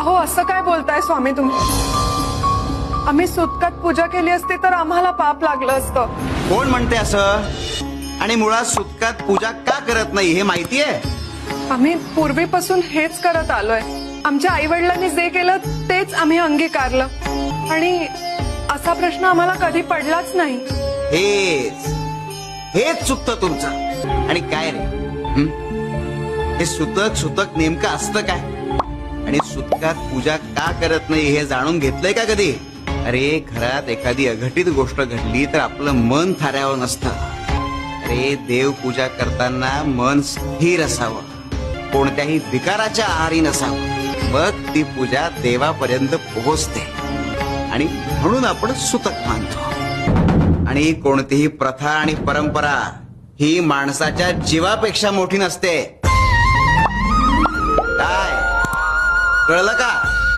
अहो असं काय बोलताय स्वामी तुम्ही? आम्ही सुतकात पूजा केली असती तर आम्हाला पाप लागलं असतं. कोण म्हणते असं? आणि मुळात सुतकात पूजा का करत नाही हे माहितीये? आम्ही पूर्वीपासून हेच करत आलोय. आमच्या आई वडिलांनी जे केलं तेच आम्ही अंगीकारलं. आणि असा प्रश्न आम्हाला कधी पडलाच नाही. हेच. हेच चुकतं तुमचं. आणि काय रे? हं? हे सुतक सुतक नेमकं असतं काय? आणि सुतकात पूजा का करत नाही हे जाणून घेतलंय का कधी? अरे घरात एखादी अघटित गोष्ट घडली तर आपलं मन थाऱ्यावर नसतं. अरे देव पूजा करताना मन स्थिर असावं. कोणत्याही विकाराच्या आहारी नसावं. मग ती पूजा देवापर्यंत पोहोचते. आणि म्हणून आपण सुतक मानतो. आणि कोणतीही प्रथा आणि परंपरा ही माणसाच्या जीवापेक्षा मोठी नसते. काय कळलं का